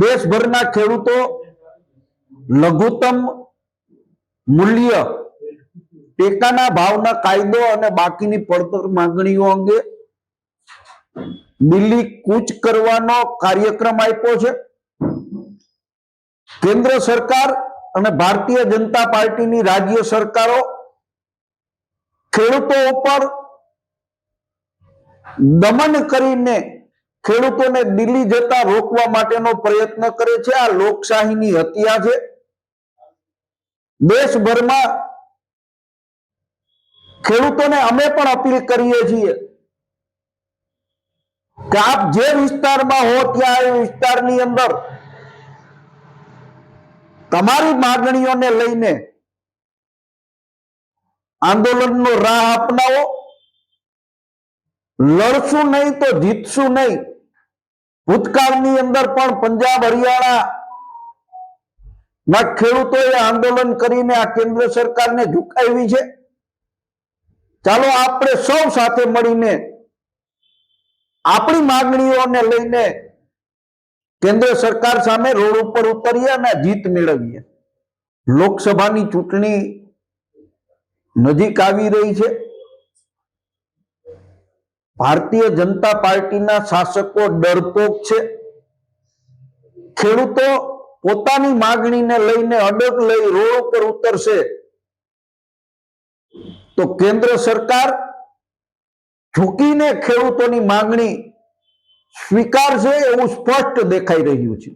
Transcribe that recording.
દેશભરના ખેડૂતો લઘુત્તમ મૂલ્ય ટેકાના ભાવના કાયદો અને બાકીની પડતર માંગણીઓ અંગે દિલ્હી કૂચ કરવાનો કાર્યક્રમ આપ્યો છે. કેન્દ્ર સરકાર અને ભારતીય જનતા પાર્ટીની રાજ્ય સરકારો ખેડૂતો ઉપર દમન કરીને ખેડૂતોને દિલ્હી જતા રોકવા માટેનો પ્રયત્ન કરે છે. આ લોકશાહીની હત્યા છે. દેશભરમાં ખેડૂતોને અમે પણ અપીલ કરીએ છીએ કે આપ જે વિસ્તારમાં હો ત્યાં એ વિસ્તારની અંદર તમારી માગણીઓને લઈને આંદોલનનો રાહ અપનાવો. લડશું નહીં તો જીતશું નહીં. ભૂતકાળની અંદર પણ પંજાબ, હરિયાણા ના ખેડૂતોએ આંદોલન કરીને આ કેન્દ્ર સરકારને ઝુકાવી છે. ચાલો આપણે સૌ સાથે મળીને આપણી માંગણીઓને લઈને કેન્દ્ર સરકાર સામે રોડ ઉપર ઉતરીએ અને જીત મેળવીએ. લોકસભાની ચૂંટણી નજીક આવી રહી છે. ભારતીય જનતા પાર્ટીના શાસકો ડરપોક છે. ખેડૂતો પોતાની માગણીને લઈને અડગ લઈ રોડ ઉપર ઉતરશે. તો કેન્દ્ર સરકાર ઝૂકીને ખેડૂતોની માગણી સ્વીકારશે એવું સ્પષ્ટ દેખાઈ રહ્યું છે.